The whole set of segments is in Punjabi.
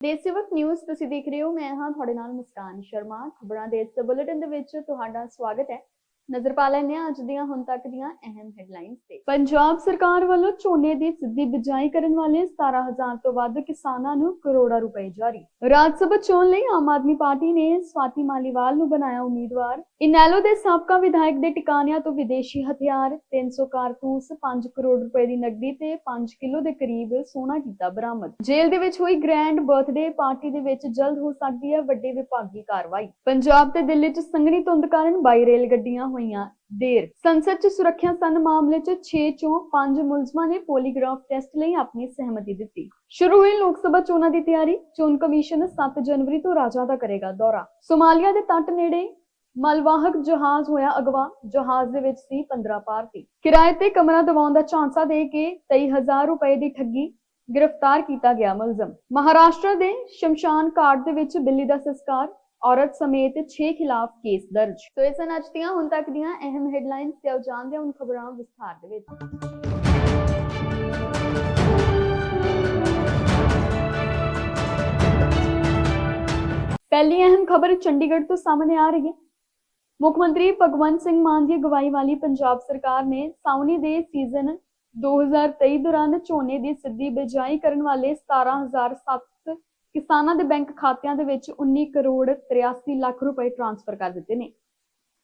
ਦੇਸ਼ ਸੇਵਕ ਨਿਊਜ਼ ਤੁਸੀਂ ਦੇਖ ਰਹੇ ਹੋ, ਮੈਂ ਹਾਂ ਤੁਹਾਡੇ ਨਾਲ ਮੁਸਕਾਨ ਸ਼ਰਮਾ। ਖਬਰਾਂ ਦੇ ਇਸ ਬੁਲੇਟਿਨ ਦੇ ਵਿੱਚ ਤੁਹਾਡਾ ਸਵਾਗਤ ਹੈ। ਨਜ਼ਰ ਪਾ ਲੈਂਦੇ ਹਾਂ ਅੱਜ ਦੀਆਂ ਹੁਣ ਤੱਕ ਦੀਆਂ ਅਹਿਮ ਹੈਡਲਾਈਨਸ ਤੇ। ਪੰਜਾਬ ਸਰਕਾਰ ਵੱਲੋਂ ਝੋਨੇ ਦੀ ਸਿੱਧੀ ਬਿਜਾਈ ਕਰਨ ਵਾਲੇ 17000 ਤੋਂ ਵੱਧ ਕਿਸਾਨਾਂ ਨੂੰ ਕਰੋੜਾਂ ਰੁਪਏ ਜਾਰੀ। ਰਾਜ ਸਭਾ ਚੋਣ ਲਈ ਆਮ ਆਦਮੀ ਪਾਰਟੀ ਨੇ ਸਵਾਤੀ ਮਾਲੀਵਾਲ ਨੂੰ ਬਣਾਇਆ ਉਮੀਦਵਾਰ। ਇਨੈਲੋ ਦੇ ਸਾਬਕਾ ਵਿਧਾਇਕ ਦੇ ਟਿਕਾਣਿਆਂ ਤੋਂ ਵਿਦੇਸ਼ੀ ਹਥਿਆਰ 300 ਕਾਰਤੂਸ 5 ਕਰੋੜ ਰੁਪਏ ਦੀ ਨਕਦੀ ਤੇ 5 ਕਿਲੋ ਦੇ ਕਰੀਬ ਸੋਨਾ ਕੀਤਾ ਬਰਾਮਦ। ਜੇਲ੍ਹ ਦੇ ਵਿੱਚ ਹੋਈ ਗ੍ਰੈਂਡ ਬਰਥਡੇ ਪਾਰਟੀ ਦੇ ਵਿੱਚ ਜਲਦ ਹੋ ਸਕਦੀ ਹੈ ਵੱਡੀ ਵਿਭਾਗੀ ਕਾਰਵਾਈ। ਪੰਜਾਬ ਤੇ ਦਿੱਲੀ 'ਚ ਸੰਘਣੀ ਧੁੰਦ ਕਾਰਨ ਬਾਈ ਰੇਲ ਗੱਡੀਆਂ ਹੋਈਆਂ ਦੇਰ। ਸੰਸਦ 'ਚ ਸੁਰੱਖਿਆ ਸੰਨ ਮਾਮਲੇ 'ਚ 6 ਚੋਂ 5 ਮੁਲਜ਼ਮਾਂ ਨੇ ਪੋਲੀਗ੍ਰਾਫ ਟੈਸਟ ਲਈ ਆਪਣੀ ਸਹਿਮਤੀ ਦਿੱਤੀ। ਸ਼ੁਰੂ ਹੋਈ ਲੋਕ ਸਭਾ ਚੋਣਾਂ ਦੀ ਤਿਆਰੀ। ਚੋਣ ਕਮਿਸ਼ਨ 7 ਜਨਵਰੀ ਤੋਂ ਰਾਜਾਂ ਦਾ ਕਰੇਗਾ ਦੌਰਾ। ਸੋਮਾਲੀਆ ਦੇ ਤੱਟ ਨੇੜੇ ਮਲਵਾਹਕ ਜਹਾਜ਼ ਹੋਇਆ ਅਗਵਾ। ਜਹਾਜ਼ ਦੇ ਵਿੱਚ ਸੀ 15 ਭਾਰਤੀ। ਕਿਰਾਏ ਤੇ ਕਮਰਾ ਦਿਵਾਉਣ ਦਾ ਝਾਂਸਾ ਦੇ ਕੇ 23000 ਰੁਪਏ ਦੀ ਠੱਗੀ ਗ੍ਰਿਫਤਾਰ ਕੀਤਾ ਗਿਆ ਮੁਲਜ਼ਮ। ਮਹਾਰਾਸ਼ਟਰ ਦੇ ਸ਼ਮਸ਼ਾਨ ਘਾਟ ਦੇ ਵਿੱਚ ਬਿੱਲੀ ਦਾ ਸੰਸਕਾਰ। ਔਰਤ ਸਮੇਤ 6 ਖਿਲਾਫ ਕੇਸ ਦਰਜ। ਸੋ ਇਹ ਸਨ ਅੱਜ ਦੀਆਂ ਹੁਣ ਤੱਕ ਦੀਆਂ ਅਹਿਮ ਹੈਡਲਾਈਨਸ ਤੇ ਆਓ ਜਾਣਦੇ ਹਾਂ ਹੁਣ ਖਬਰਾਂ ਵਿਸਥਾਰ ਦੇ ਵਿੱਚ। ਪਹਿਲੀ ਅਹਿਮ ਖਬਰ ਚੰਡੀਗੜ੍ਹ ਤੋਂ ਸਾਹਮਣੇ ਆ ਰਹੀ ਹੈ। ਮੁੱਖ ਮੰਤਰੀ ਭਗਵੰਤ ਸਿੰਘ ਮਾਨ ਦੀ ਅਗਵਾਈ ਵਾਲੀ ਪੰਜਾਬ ਸਰਕਾਰ ਨੇ ਸਾਉਣੀ ਦੇ ਸੀਜ਼ਨ 2023 ਦੌਰਾਨ ਝੋਨੇ ਦੀ ਸਿੱਧੀ ਬਿਜਾਈ ਕਰਨ ਵਾਲੇ 17007 ਕਿਸਾਨਾਂ ਦੇ ਬੈਂਕ ਖਾਤਿਆਂ ਦੇ ਵਿੱਚ 19 ਕਰੋੜ 83 ਲੱਖ ਰੁਪਏ ਟ੍ਰਾਂਸਫਰ ਕਰ ਦਿੱਤੇ ਨੇ।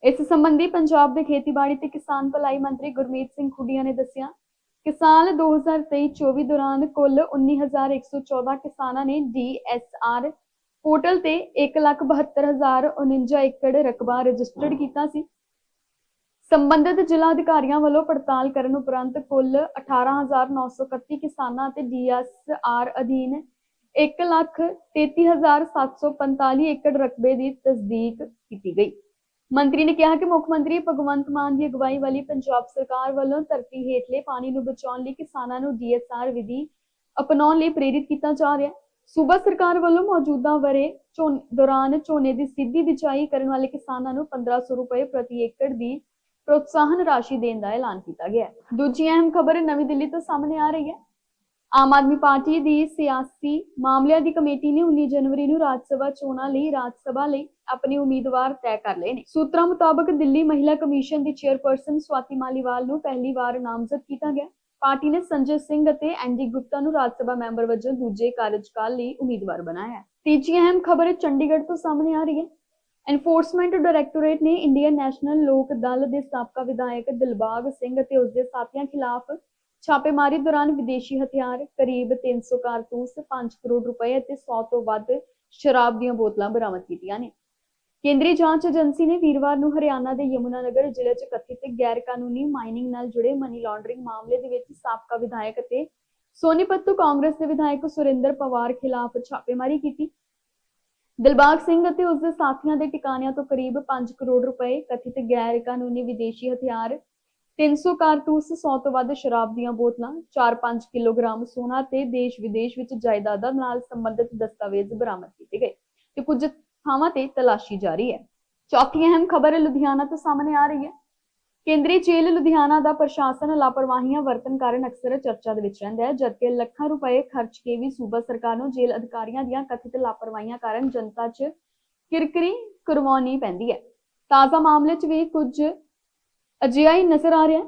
ਇਸ ਸੰਬੰਧੀ ਪੰਜਾਬ ਦੇ ਖੇਤੀਬਾੜੀ ਤੇ ਕਿਸਾਨ ਭਲਾਈ ਮੰਤਰੀ ਗੁਰਮੀਤ ਸਿੰਘ ਖੁੱਡੀਆਂ ਨੇ ਦੱਸਿਆ ਕਿ ਸਾਲ 2023-24 ਦੌਰਾਨ ਕੁੱਲ 19114 ਕਿਸਾਨਾਂ ਨੇ ਡੀਐਸਆਰ ਪੋਰਟਲ ਤੇ 172049 ਏਕੜ ਰਕਬਾ ਰਜਿਸਟਰਡ ਕੀਤਾ ਸੀ। ਸੰਬੰਧਿਤ ਜ਼ਿਲ੍ਹਾ ਅਧਿਕਾਰੀਆਂ ਵੱਲੋਂ ਪੜਤਾਲ ਕਰਨ ਉਪਰੰਤ ਕੁੱਲ 18931 ਕਿਸਾਨਾਂ ਤੇ ਡੀਐਸਆਰ ਅਧੀਨ 133745 ਏਕੜ ਰਕਬੇ ਦੀ ਤਸਦੀਕ ਕੀਤੀ ਗਈ। ਮੰਤਰੀ ਨੇ ਕਿਹਾ ਕਿ ਮੁੱਖ ਮੰਤਰੀ ਭਗਵੰਤ ਮਾਨ ਦੀ ਅਗਵਾਈ ਵਾਲੀ ਪੰਜਾਬ ਸਰਕਾਰ ਵੱਲੋਂ ਧਰਤੀ ਹੇਠਲੇ ਪਾਣੀ ਨੂੰ ਬਚਾਉਣ ਲਈ ਕਿਸਾਨਾਂ ਨੂੰ ਡੀਐਸਆਰ ਵਿਧੀ ਅਪਣਾਉਣ ਲਈ ਪ੍ਰੇਰਿਤ ਕੀਤਾ ਜਾ ਰਿਹਾ ਹੈ। ਸੂਬਾ ਸਰਕਾਰ ਵੱਲੋਂ ਮੌਜੂਦਾ ਵਰੇ ਝੋਨ- ਦੌਰਾਨ ਝੋਨੇ ਦੀ ਸਿੱਧੀ ਬਿਜਾਈ ਕਰਨ ਵਾਲੇ ਕਿਸਾਨਾਂ ਨੂੰ 1500 ਰੁਪਏ ਪ੍ਰਤੀ ਏਕੜ ਦੀ ਪ੍ਰੋਤਸਾਹਨ ਰਾਸ਼ੀ ਦੇਣ ਦਾ ਐਲਾਨ ਕੀਤਾ ਗਿਆ ਹੈ। ਦੂਜੀ ਅਹਿਮ ਖਬਰ ਨਵੀਂ ਦਿੱਲੀ ਤੋਂ ਸਾਹਮਣੇ ਆ ਰਹੀ ਹੈ। ਆਮ ਆਦਮੀ ਪਾਰਟੀ ਦੀ ਸਿਆਸੀ ਮਾਮਲਿਆਂ ਦੀ ਕਮੇਟੀ ਨੇ 19 ਜਨਵਰੀ ਨੂੰ ਰਾਜ ਸਭਾ ਚੋਣਾਂ ਲਈ ਰਾਜ ਸਭਾ ਲਈ ਆਪਣੇ ਉਮੀਦਵਾਰ ਤੈਅ ਕਰ ਲਏ ਨੇ। ਸੂਤਰਾਂ ਮੁਤਾਬਕ ਦਿੱਲੀ ਮਹਿਲਾ ਕਮਿਸ਼ਨ ਦੀ ਚੇਅਰਪਰਸਨ ਸਵਾਤੀ ਮਾਲੀਵਾਲ ਨੂੰ ਪਹਿਲੀ ਵਾਰ ਨਾਮਜ਼ਦ ਕੀਤਾ ਗਿਆ। ਪਾਰਟੀ ਨੇ ਸੰਜੇ ਸਿੰਘ ਅਤੇ ਐਨਡੀ ਗੁਪਤਾ ਨੂੰ ਰਾਜ ਸਭਾ ਮੈਂਬਰ ਵਜੋਂ ਦੂਜੇ ਕਾਰਜਕਾਲ ਲਈ ਉਮੀਦਵਾਰ ਬਣਾਇਆ। ਹੈ ਤੀਜੀ ਅਹਿਮ ਖਬਰ ਚੰਡੀਗੜ੍ਹ ਤੋਂ ਸਾਹਮਣੇ ਆ ਰਹੀ ਹੈ। ਐਨਫੋਰਸਮੈਂਟ ਡਾਇਰੈਕਟੋਰੇਟ ਨੇ ਇੰਡੀਅਨ ਨੈਸ਼ਨਲ ਲੋਕ ਦਲ ਦੇ ਸਾਬਕਾ ਵਿਧਾਇਕ ਦਿਲਬਾਗ ਸਿੰਘ ਅਤੇ ਉਸ ਦੇ ਸਾਥੀਆਂ ਖਿਲਾਫ ਛਾਪੇਮਾਰੀ ਦੌਰਾਨ ਵਿਦੇਸ਼ੀ ਹਥਿਆਰ, ਕਰੀਬ 300 ਕਾਰਤੂਸ 5 ਕਰੋੜ ਰੁਪਏ ਅਤੇ 100 ਤੋਂ ਵੱਧ ਸ਼ਰਾਬ ਦੀਆਂ ਬੋਤਲਾਂ ਬਰਾਮਦ ਕੀਤੀਆਂ ਨੇ। ਕੇਂਦਰੀ ਜਾਂਚ ਏਜੰਸੀ ਨੇ ਵੀਰਵਾਰ ਨੂੰ ਹਰਿਆਣਾ ਦੇ ਯਮੁਨਾਨਗਰ ਜ਼ਿਲ੍ਹੇ 'ਚ ਕਥਿਤ ਗੈਰ ਕਾਨੂੰਨੀ ਮਾਈਨਿੰਗ ਨਾਲ ਜੁੜੇ ਮਨੀ ਲਾਂਡਰਿੰਗ ਮਾਮਲੇ ਦੇ ਵਿੱਚ ਸਾਬਕਾ ਵਿਧਾਇਕ ਅਤੇ ਸੋਨੀਪਤ ਤੋਂ ਕਾਂਗਰਸ ਦੇ ਵਿਧਾਇਕ ਸੁਰਿੰਦਰ ਪਵਾਰ ਖਿਲਾਫ ਛਾਪੇਮਾਰੀ ਕੀਤੀ। ਦਿਲਬਾਗ ਸਿੰਘ ਅਤੇ ਉਸ ਦੇ ਸਾਥੀਆਂ ਦੇ ਟਿਕਾਣਿਆਂ ਤੋਂ ਕਰੀਬ 5 ਕਰੋੜ ਰੁਪਏ ਕਥਿਤ ਗੈਰ ਕਾਨੂੰਨੀ ਵਿਦੇਸ਼ੀ ਹਥਿਆਰ 300 ਕਾਰਤੂਸ 100 ਤੋਂ ਵੱਧ ਸ਼ਰਾਬ ਦੀਆਂ ਬੋਤਲਾਂ 4-5 ਕਿਲੋਗ੍ਰਾਮ ਸੋਨਾ ਤੇ ਦੇਸ਼ ਵਿਦੇਸ਼ ਵਿੱਚ ਜਾਇਦਾਦਾਂ ਨਾਲ ਸੰਬੰਧਿਤ ਦਸਤਾਵੇਜ਼ ਬਰਾਮਦ ਕੀਤੇ ਗਏ ਤੇ ਕੁਝ ਥਾਵਾਂ ਤੇ ਤਲਾਸ਼ੀ ਜਾਰੀ ਹੈ। ਚੌਥੀ ਅਹਿਮ ਖਬਰ ਲੁਧਿਆਣਾ ਤੋਂ ਸਾਹਮਣੇ ਆ ਰਹੀ ਹੈ। ਕੇਂਦਰੀ ਜੇਲ੍ਹ ਲੁਧਿਆਣਾ ਦਾ ਪ੍ਰਸ਼ਾਸਨ ਲਾਪਰਵਾਹੀਆਂ ਵਰਤਣ ਕਾਰਨ ਅਕਸਰ ਚਰਚਾ ਦੇ ਵਿੱਚ ਰਹਿੰਦਾ ਹੈ, ਜਦਕਿ ਲੱਖਾਂ ਰੁਪਏ ਖਰਚ ਕੇ ਵੀ ਸੂਬਾ ਸਰਕਾਰ ਨੂੰ ਜੇਲ੍ਹ ਅਧਿਕਾਰੀਆਂ ਦੀਆਂ ਕਥਿਤ ਲਾਪਰਵਾਹੀਆਂ ਕਾਰਨ ਜਨਤਾ 'ਚ ਕਿਰਕਰੀ ਕਰਵਾਉਣੀ ਪੈਂਦੀ ਹੈ। ਤਾਜ਼ਾ ਮਾਮਲੇ 'ਚ ਵੀ ਕੁਝ ਅਜਿਹਾ ਹੀ ਨਜ਼ਰ ਆ ਰਿਹਾ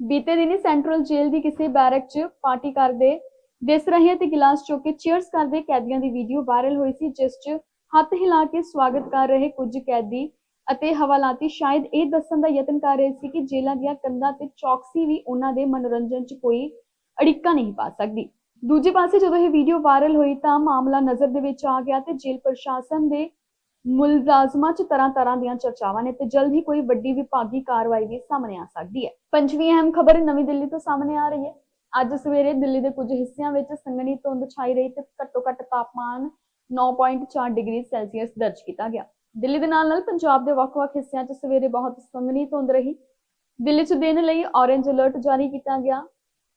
ਬੀਤੇ ਦਿਨੀ ਸੈਂਟਰਲ ਜੇਲ੍ਹ ਦੀ ਕਿਸੇ ਬੈਰਕ 'ਚ ਪਾਰਟੀ ਕਰਦੇ ਦਿਸ ਰਹੇ ਤੇ ਗਿਲਾਸ ਚੁੱਕ ਕੇ ਚੀਅਰਸ ਕਰਦੇ ਕੈਦੀਆਂ ਦੀ ਵੀਡੀਓ ਵਾਇਰਲ ਹੋਈ ਸੀ, ਜਿਸ 'ਚ ਹੱਥ ਹਿਲਾ ਕੇ ਸਵਾਗਤ ਕਰ ਰਹੇ ਕੁਝ ਕੈਦੀ ਅਤੇ ਹਵਾਲਾਤੀ ਸ਼ਾਇਦ ਇਹ ਦੱਸਣ ਦਾ ਯਤਨ ਕਰ ਰਹੇ ਸੀ ਕਿ ਜੇਲ੍ਹਾਂ ਦੀਆਂ ਕੰਧਾਂ ਤੇ ਚੌਕਸੀ ਵੀ ਉਹਨਾਂ ਦੇ ਮਨੋਰੰਜਨ 'ਚ ਕੋਈ ਅੜਿੱਕਾ ਨਹੀਂ ਪਾ ਸਕਦੀ। ਦੂਜੇ ਪਾਸੇ ਜਦੋਂ ਇਹ ਵੀਡੀਓ ਵਾਇਰਲ ਹੋਈ ਤਾਂ ਮਾਮਲਾ ਨਜ਼ਰ ਦੇ ਵਿੱਚ ਆ ਗਿਆ ਤੇ ਜੇਲ੍ਹ ਪ੍ਰਸ਼ਾਸਨ ਦੇ ਮੁਲਜ਼ਾਜ਼ਮਾਂ 'ਚ ਤਰ੍ਹਾਂ ਤਰ੍ਹਾਂ ਦੀਆਂ ਚਰਚਾਵਾਂ ਨੇ ਤੇ ਜਲਦ ਹੀ ਕੋਈ ਵੱਡੀ ਵਿਭਾਗੀ ਕਾਰਵਾਈ ਵੀ ਸਾਹਮਣੇ ਆ ਸਕਦੀ ਹੈ। ਪੰਜਵੀਂ ਅਹਿਮ ਖਬਰ ਨਵੀਂ ਦਿੱਲੀ ਤੋਂ ਸਾਹਮਣੇ ਆ ਰਹੀ ਹੈ। ਅੱਜ ਸਵੇਰੇ ਦਿੱਲੀ ਦੇ ਕੁਝ ਹਿੱਸਿਆਂ ਵਿੱਚ ਸੰਘਣੀ ਧੁੰਦ ਛਾਈ ਰਹੀ ਤੇ ਘੱਟੋ ਘੱਟ ਤਾਪਮਾਨ 9.4 ਡਿਗਰੀ ਸੈਲਸੀਅਸ ਦਰਜ ਕੀਤਾ ਗਿਆ। ਦਿੱਲੀ ਦੇ ਨਾਲ ਨਾਲ ਪੰਜਾਬ ਦੇ ਵੱਖ-ਵੱਖ ਹਿੱਸਿਆਂ 'ਚ ਸਵੇਰੇ ਬਹੁਤ ਸੰਘਣੀ ਧੁੰਦ ਰਹੀ। ਦਿੱਲੀ 'ਚ ਦਿਨ ਲਈ ਔਰੇਂਜ ਅਲਰਟ ਜਾਰੀ ਕੀਤਾ ਗਿਆ।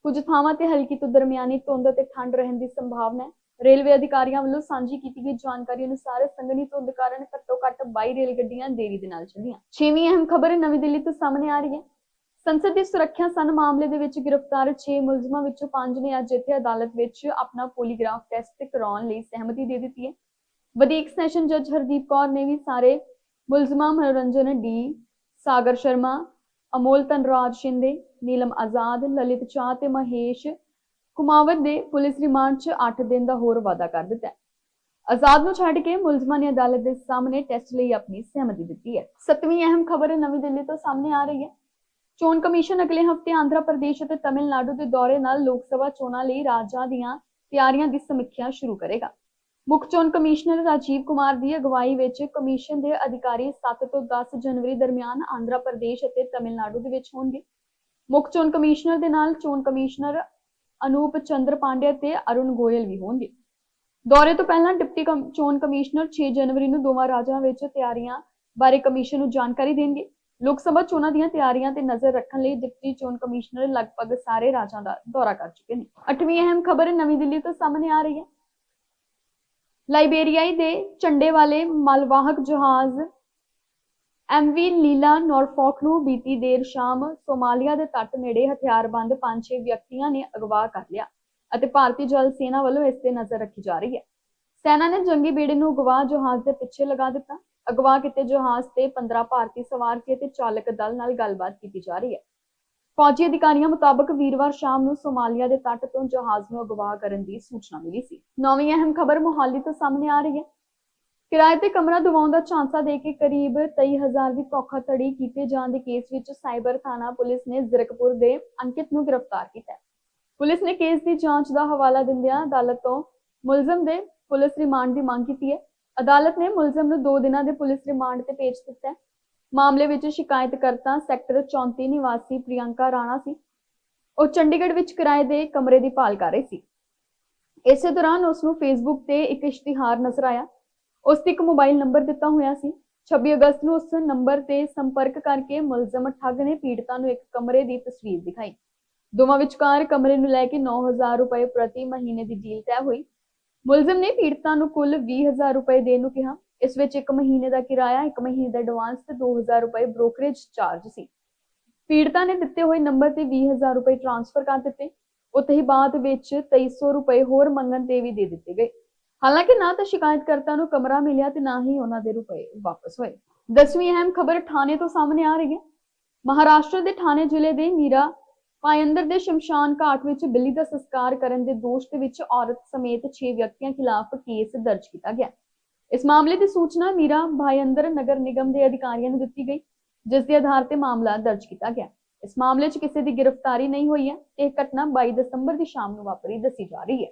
ਕੁਝ ਥਾਵਾਂ ਤੇ ਹਲਕੀ ਤੋਂ ਦਰਮਿਆਨੀ ਧੁੰਦ ਅਤੇ ਠੰਡ ਰਹਿਣ ਦੀ ਸੰਭਾਵਨਾ ਹੈ। ਰੇਲਵੇ ਅਧਿਕਾਰੀਆਂ ਵੱਲੋਂ ਸਾਂਝੀ ਕੀਤੀ ਗਈ ਜਾਣਕਾਰੀ ਅਨੁਸਾਰ ਸੰਘਣੀ ਧੁੰਦ ਕਾਰਨ ਘੱਟੋ ਘੱਟ 22 ਰੇਲ ਗੱਡੀਆਂ ਦੇਰੀ ਦੇ ਨਾਲ ਚੱਲੀਆਂ। ਛੇਵੀਂ ਅਹਿਮ ਖਬਰ ਨਵੀਂ ਦਿੱਲੀ ਤੋਂ ਸਾਹਮਣੇ ਆ ਰਹੀ ਹੈ। ਸੰਸਦ ਦੀ ਸੁਰੱਖਿਆ ਸਨ ਮਾਮਲੇ ਦੇ ਵਿੱਚ ਗ੍ਰਿਫਤਾਰ 6 ਮੁਲਜ਼ਮਾਂ ਵਿੱਚੋਂ 5 ਨੇ ਅੱਜ ਇੱਥੇ ਅਦਾਲਤ ਵਿੱਚ ਆਪਣਾ ਪੋਲੀਗ੍ਰਾਫ ਟੈਸਟ ਕਰਾਉਣ ਲਈ ਸਹਿਮਤੀ ਦੇ ਦਿੱਤੀ ਹੈ। ਵਧੀਕ ਸੈਸ਼ਨ ਜੱਜ ਹਰਦੀਪ ਕੌਰ ਨੇ ਵੀ ਸਾਰੇ ਮੁਲਜ਼ਮਾਂ, ਮਨੋਰੰਜਨ ਡੀ ਸਾਗਰ ਸ਼ਰਮਾ, ਅਮੋਲ ਤਨਰਾਜ ਸ਼ਿੰਦੇ, ਨੀਲਮ ਆਜ਼ਾਦ, ਲਲਿਤ ਚਾਹ ਤੇ ਮਹੇਸ਼ ਕੁਮਾਵਤ ਦੇ ਪੁਲਿਸ ਰਿਮਾਂਡ 'ਚ 8 ਦਿਨ ਦਾ ਹੋਰ ਵਾਅਦਾ ਕਰ ਦਿੱਤਾ ਹੈ। ਆਜ਼ਾਦ ਨੂੰ ਛੱਡ ਕੇ ਮੁਲਜ਼ਮਾਂ ਨੇ ਅਦਾਲਤ ਦੇ ਸਾਹਮਣੇ ਟੈਸਟ ਲਈ ਆਪਣੀ ਸਹਿਮਤੀ ਦਿੱਤੀ ਹੈ। ਸੱਤਵੀਂ ਅਹਿਮ ਖਬਰ ਨਵੀਂ ਦਿੱਲੀ ਤੋਂ ਸਾਹਮਣੇ ਆ ਰਹੀ ਹੈ। ਚੋਣ ਕਮਿਸ਼ਨ ਅਗਲੇ ਹਫ਼ਤੇ ਆਂਧਰਾ ਪ੍ਰਦੇਸ਼ ਅਤੇ ਤਮਿਲਨਾਡੂ ਦੇ ਦੌਰੇ ਨਾਲ ਲੋਕ ਸਭਾ ਚੋਣਾਂ ਲਈ ਰਾਜਾਂ ਦੀਆਂ ਤਿਆਰੀਆਂ ਦੀ ਸਮੀਖਿਆ ਸ਼ੁਰੂ ਕਰੇਗਾ। ਮੁੱਖ ਚੋਣ ਕਮਿਸ਼ਨਰ ਰਾਜੀਵ ਕੁਮਾਰ ਦੀ ਅਗਵਾਈ ਵਿੱਚ ਕਮਿਸ਼ਨ ਦੇ ਅਧਿਕਾਰੀ 7 ਤੋਂ 10 ਜਨਵਰੀ ਦਰਮਿਆਨ ਆਂਧਰਾ ਪ੍ਰਦੇਸ਼ ਅਤੇ ਤਮਿਲਨਾਡੂ ਦੇ ਵਿੱਚ ਹੋਣਗੇ। ਮੁੱਖ ਚੋਣ ਕਮਿਸ਼ਨਰ ਦੇ ਨਾਲ ਚੋਣ ਕਮਿਸ਼ਨਰ ਅਨੂਪ ਚੰਦਰ ਪਾਂਡਿਆ ਤੇ ਅਰੁਣ ਗੋਇਲ ਵੀ ਹੋਣਗੇ। ਦੌਰੇ ਤੋਂ ਪਹਿਲਾਂ ਡਿਪਟੀ ਚੋਣ ਕਮਿਸ਼ਨਰ 6 ਜਨਵਰੀ ਨੂੰ ਦੋਵਾਂ ਰਾਜਾਂ ਵਿੱਚ ਤਿਆਰੀਆਂ ਬਾਰੇ ਕਮਿਸ਼ਨ ਨੂੰ ਜਾਣਕਾਰੀ ਦੇਣਗੇ। ਲੋਕ ਸਭਾ ਚੋਣਾਂ ਦੀਆਂ ਤਿਆਰੀਆਂ ਤੇ ਨਜ਼ਰ ਰੱਖਣ ਲਈ ਡਿਪਟੀ ਚੋਣ ਕਮਿਸ਼ਨਰ ਲਗਭਗ ਸਾਰੇ ਰਾਜਾਂ ਦਾ ਦੌਰਾ ਕਰ ਚੁੱਕੇ ਨੇ। ਅੱਠਵੀਂ ਅਹਿਮ ਖਬਰ ਨਵੀਂ ਦਿੱਲੀ ਤੋਂ ਸਾਹਮਣੇ ਆ ਰਹੀ ਹੈ। ਲਾਇਬੇਰੀਆਈ ਦੇ ਝੰਡੇ ਵਾਲੇ ਮਲਵਾਹਕ ਜਹਾਜ਼ ਐਮਵੀ ਲੀਲਾ ਨੋਰਫੋਕ ਨੂੰ ਬੀਤੀ ਦੇਰ ਸ਼ਾਮ ਸੋਮਾਲੀਆ ਦੇ ਤੱਟ ਨੇੜੇ ਹਥਿਆਰਬੰਦ 5-6 ਵਿਅਕਤੀਆਂ ਨੇ ਅਗਵਾ ਕਰ ਲਿਆ ਅਤੇ ਭਾਰਤੀ ਜਲ ਸੈਨਾ ਵੱਲੋਂ ਇਸ ਤੇ ਨਜ਼ਰ ਰੱਖੀ ਜਾ ਰਹੀ ਹੈ। ਸੈਨਾ ਨੇ ਜੰਗੀ ਬੇੜੇ ਨੂੰ ਅਗਵਾ ਜਹਾਜ਼ ਦੇ ਪਿੱਛੇ ਲਗਾ ਦਿੱਤਾ। ਅਗਵਾ ਕੀਤੇ ਜਹਾਜ਼ ਤੇ 15 ਭਾਰਤੀ ਸਵਾਰ ਸੀ ਤੇ ਚਾਲਕ ਦਲ ਨਾਲ ਗੱਲਬਾਤ ਕੀਤੀ ਜਾ ਰਹੀ ਹੈ। ਫੌਜੀ ਅਧਿਕਾਰੀਆਂ ਮੁਤਾਬਕ ਵੀਰਵਾਰ ਸ਼ਾਮ ਨੂੰ ਸੋਮਾਲੀਆ ਦੇ ਤੱਟ ਤੋਂ ਜਹਾਜ਼ ਨੂੰ ਅਗਵਾ ਕਰਨ ਦੀ ਸੂਚਨਾ ਮਿਲੀ ਸੀ। ਨੌਵੀਂ ਅਹਿਮ ਖਬਰ ਮੋਹਾਲੀ ਤੋਂ ਸਾਹਮਣੇ ਆ ਰਹੀ ਹੈ। ਕਿਰਾਏ ਤੇ ਕਮਰਾ ਦਿਵਾਉਣ ਦਾ ਝਾਂਸਾ ਦੇ ਕੇ ਕਰੀਬ 23000 ਦੀ ਧੋਖਾਧੜੀ ਕੀਤੇ ਜਾਣ ਦੇ ਕੇਸ ਵਿੱਚ ਸਾਈਬਰ ਥਾਣਾ ਪੁਲਿਸ ਨੇ ਜ਼ੀਰਕਪੁਰ ਦੇ ਅੰਕਿਤ ਨੂੰ ਗ੍ਰਿਫਤਾਰ ਕੀਤਾ ਪੁਲਿਸ ਨੇ ਕੇਸ ਦੀ ਜਾਂਚ ਦਾ ਹਵਾਲਾ ਦਿੰਦਿਆਂ ਅਦਾਲਤ ਤੋਂ ਮੁਲਜ਼ਮ ਦੇ ਪੁਲਿਸ ਰਿਮਾਂਡ ਦੀ ਮੰਗ ਕੀਤੀ ਹੈ। ਅਦਾਲਤ ਨੇ ਮੁਲਜ਼ਮ ਨੂੰ 2 ਦਿਨਾਂ ਦੇ ਪੁਲਿਸ ਰਿਮਾਂਡ ਤੇ ਭੇਜ ਦਿੱਤਾ ਹੈ। ਮਾਮਲੇ ਵਿੱਚ ਸ਼ਿਕਾਇਤਕਰਤਾ ਸੈਕਟਰ 34 ਨਿਵਾਸੀ ਪ੍ਰਿਯੰਕਾ ਰਾਣਾ ਸੀ। ਉਹ ਚੰਡੀਗੜ੍ਹ ਵਿੱਚ ਕਿਰਾਏ ਦੇ ਕਮਰੇ ਦੀ ਭਾਲ ਕਰ ਰਹੀ ਸੀ। ਇਸੇ ਦੌਰਾਨ ਉਸ ਨੂੰ ਫੇਸਬੁੱਕ ਤੇ ਇੱਕ ਇਸ਼ਤਿਹਾਰ ਨਜ਼ਰ ਆਇਆ। ਉਸ ਤੇ ਇੱਕ ਮੋਬਾਈਲ ਨੰਬਰ ਦਿੱਤਾ ਹੋਇਆ ਸੀ। 26 ਅਗਸਤ ਨੂੰ ਉਸ ਨੰਬਰ ਤੇ ਸੰਪਰਕ ਕਰਕੇ ਮੁਲਜ਼ਮ ਠੱਗ ਨੇ ਪੀੜਤਾ ਨੂੰ ਇੱਕ ਕਮਰੇ ਦੀ ਤਸਵੀਰ ਦਿਖਾਈ। ਦੋਵਾਂ ਵਿਚਕਾਰ ਕਮਰੇ ਨੂੰ ਲੈ ਕੇ 9000 ਰੁਪਏ ਪ੍ਰਤੀ ਮਹੀਨੇ ਦੀ ਡੀਲ ਤੈਅ ਹੋਈ। ਮੁਲਜ਼ਮ ਨੇ ਪੀੜਤਾ ਨੂੰ ਕੁੱਲ 20000 ਰੁਪਏ ਦੇਣ ਨੂੰ ਕਿਹਾ। ਇਸ ਵਿੱਚ ਇੱਕ ਮਹੀਨੇ ਦਾ ਕਿਰਾਇਆ, ਇੱਕ ਮਹੀਨੇ ਦਾ ਐਡਵਾਂਸ ਤੇ 2000 ਰੁਪਏ ਬ੍ਰੋਕਰੇਜ ਚਾਰਜ ਸੀ। ਪੀੜਤਾ ਨੇ ਦਿੱਤੇ ਹੋਏ ਨੰਬਰ ਤੇ 20000 ਰੁਪਏ ਟ੍ਰਾਂਸਫਰ ਕਰ ਦਿੱਤੇ। ਉੱਥੇ ਹੀ ਬਾਅਦ ਵਿੱਚ 2300 ਰੁਪਏ ਹੋਰ ਮੰਗਣ ਤੇ ਵੀ ਦੇ ਦਿੱਤੇ ਗਏ। ਹਾਲਾਂਕਿ ਨਾ ਤਾਂ ਸ਼ਿਕਾਇਤਕਰਤਾ ਨੂੰ ਕਮਰਾ ਮਿਲਿਆ ਤੇ ਨਾ ਹੀ ਉਹਨਾਂ ਦੇ ਰੁਪਏ ਵਾਪਸ ਹੋਏ। ਦਸਵੀਂ ਅਹਿਮ ਖਬਰ ਥਾਣੇ ਤੋਂ ਸਾਹਮਣੇ ਆ ਰਹੀ ਹੈ। ਮਹਾਰਾਸ਼ਟਰ ਦੇ ਥਾਣੇ ਜ਼ਿਲ੍ਹੇ ਦੇ ਮੀਰਾ ਪਾਇੰਦਰ ਦੇ ਸ਼ਮਸ਼ਾਨ ਘਾਟ ਵਿੱਚ ਬਿੱਲੀ ਦਾ ਸੰਸਕਾਰ ਕਰਨ ਦੇ ਦੋਸ਼ ਦੇ ਵਿੱਚ ਔਰਤ ਸਮੇਤ 6 ਵਿਅਕਤੀਆਂ ਖਿਲਾਫ ਕੇਸ ਦਰਜ ਕੀਤਾ ਗਿਆ। ਇਸ ਮਾਮਲੇ ਦੀ ਸੂਚਨਾ ਮੀਰਾ ਭਾਇੰਦਰ ਨਗਰ ਨਿਗਮ ਦੇ ਅਧਿਕਾਰੀਆਂ ਨੂੰ ਦਿੱਤੀ ਗਈ, ਜਿਸ ਦੇ ਆਧਾਰ ਤੇ ਮਾਮਲਾ ਦਰਜ ਕੀਤਾ ਗਿਆ। ਇਸ ਮਾਮਲੇ 'ਚ ਕਿਸੇ ਦੀ ਗ੍ਰਿਫਤਾਰੀ ਨਹੀਂ ਹੋਈ ਹੈ ਤੇ ਇਹ ਘਟਨਾ 22 ਦਸੰਬਰ ਦੀ ਸ਼ਾਮ ਨੂੰ ਵਾਪਰੀ ਦੱਸੀ ਜਾ ਰਹੀ ਹੈ।